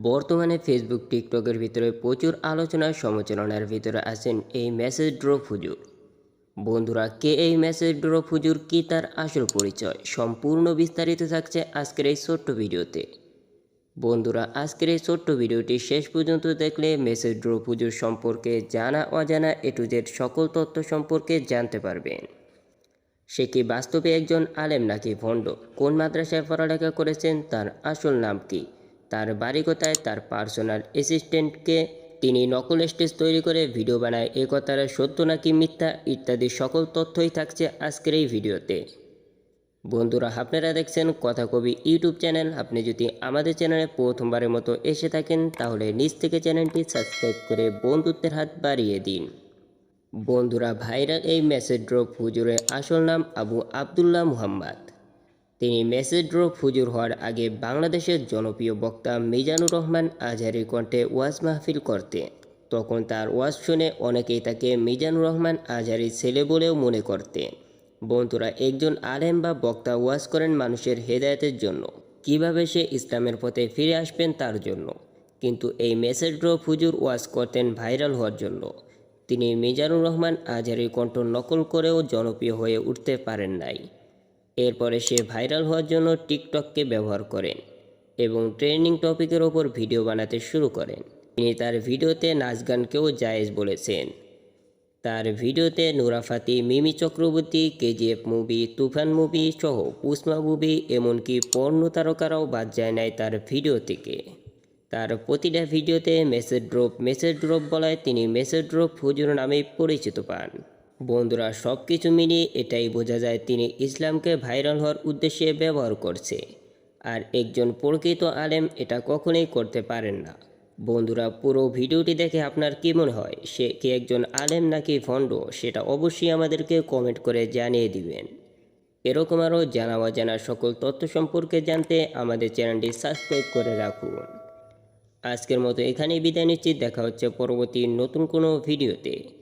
বর্তমানে ফেসবুক টিকটকের ভিতরে প্রচুর আলোচনা সমালোচনার ভিতরে আছেন এই মেসেজ ড্রপ হুজুর। বন্ধুরা, কে এই মেসেজ ড্রপ হুজুর, কি তার আসল পরিচয়, সম্পূর্ণ বিস্তারিত থাকছে আজকের এই ছোট্ট ভিডিওতে। বন্ধুরা, আজকের এই ছোট্ট ভিডিওটি শেষ পর্যন্ত দেখলে মেসেজ ড্রপ হুজুর সম্পর্কে জানা, অজানা এ টু জেড সকল তথ্য সম্পর্কে জানতে পারবেন। সে কি বাস্তবে একজন আলেম নাকি ভণ্ড? কোন মাদ্রাসায় পড়ালেখা করেছেন? তার আসল নাম কি? তার বাড়ি তার পার্সোনাল অ্যাসিস্ট্যান্টকে তিনি নকল স্টেজ তৈরি করে ভিডিও বানায়। এ কথার সত্য নাকি মিথ্যা? ইত্যাদি সকল তথ্যই থাকছে আজকের এই ভিডিওতে। বন্ধুরা, আপনারা দেখছেন কথা কবি ইউটিউব চ্যানেল। আপনি যদি আমাদের চ্যানেলে প্রথমবারের মতো এসে থাকেন, তাহলে নিচ থেকে চ্যানেলটি সাবস্ক্রাইব করে বন্ধুত্বের হাত বাড়িয়ে দিন। বন্ধুরা, ভাইরাল এই মেসেজ ড্রপ হুজুরের আসল নাম আবু আবদুল্লাহ মুহাম্মদ। তিনি মেসেজ ড্রপ হুজুর হওয়ার আগে বাংলাদেশের জনপ্রিয় বক্তা মিজানুর রহমান আজহারির কণ্ঠে ওয়াজ মাহফিল করতে। তখন তার ওয়াজ শুনে অনেকেই তাকে মিজানুর রহমান আজহারির ছেলে বলেও মনে করতে। বন্ধুরা, একজন আলেম বা বক্তা ওয়াজ করেন মানুষের হেদায়েতের জন্য। কীভাবে সে ইসলামের পথে ফিরে আসবেন তার জন্য। কিন্তু এই মেসেজ ড্রপ হুজুর ওয়াজ করতেন ভাইরাল হওয়ার জন্য। তিনি মিজানুর রহমান আজহারির কণ্ঠ নকল করেও জনপ্রিয় হয়ে উঠতে পারেন নাই। এরপরে সে ভাইরাল হওয়ার জন্য টিকটককে ব্যবহার করেন এবং ট্রেন্ডিং টপিকের ওপর ভিডিও বানাতে শুরু করেন। তিনি তার ভিডিওতে নাচ গানকেও জায়েজ বলেছেন। তার ভিডিওতে নুরাফাতি মিমি চক্রবর্তী, কেজিএফ মুভি, তুফান মুভি সহ পুষ্মা মুভি এমনকি পর্ণ তারকারাও বাদ যায় নাই তার ভিডিও থেকে। তার প্রতিটা ভিডিওতে মেসেজ ড্রপ মেসেজ ড্রপ বলায় তিনি মেসেজ ড্রপ হুজুর নামে পরিচিত পান। বন্ধুরা সব কিছু মিলিয়ে এটাই বোঝা যায় তিনি ইসলামকে ভাইরাল হওয়ার উদ্দেশ্যে ব্যবহার করছে। আর একজন প্রকৃত আলেম এটা কখনোই করতে পারেন না। বন্ধুরা, পুরো ভিডিওটি দেখে আপনার কী মনে হয়? সে কি একজন আলেম নাকি ভণ্ড? সেটা অবশ্যই আমাদেরকে কমেন্ট করে জানিয়ে দিবেন। এরকম আরও জানা অজানা সকল তথ্য সম্পর্কে জানতে আমাদের চ্যানেলটি সাবস্ক্রাইব করে রাখুন। আজকের মতো এখানেই বিদায় নিচ্ছি। দেখা হচ্ছে পরবর্তী নতুন কোনো ভিডিওতে।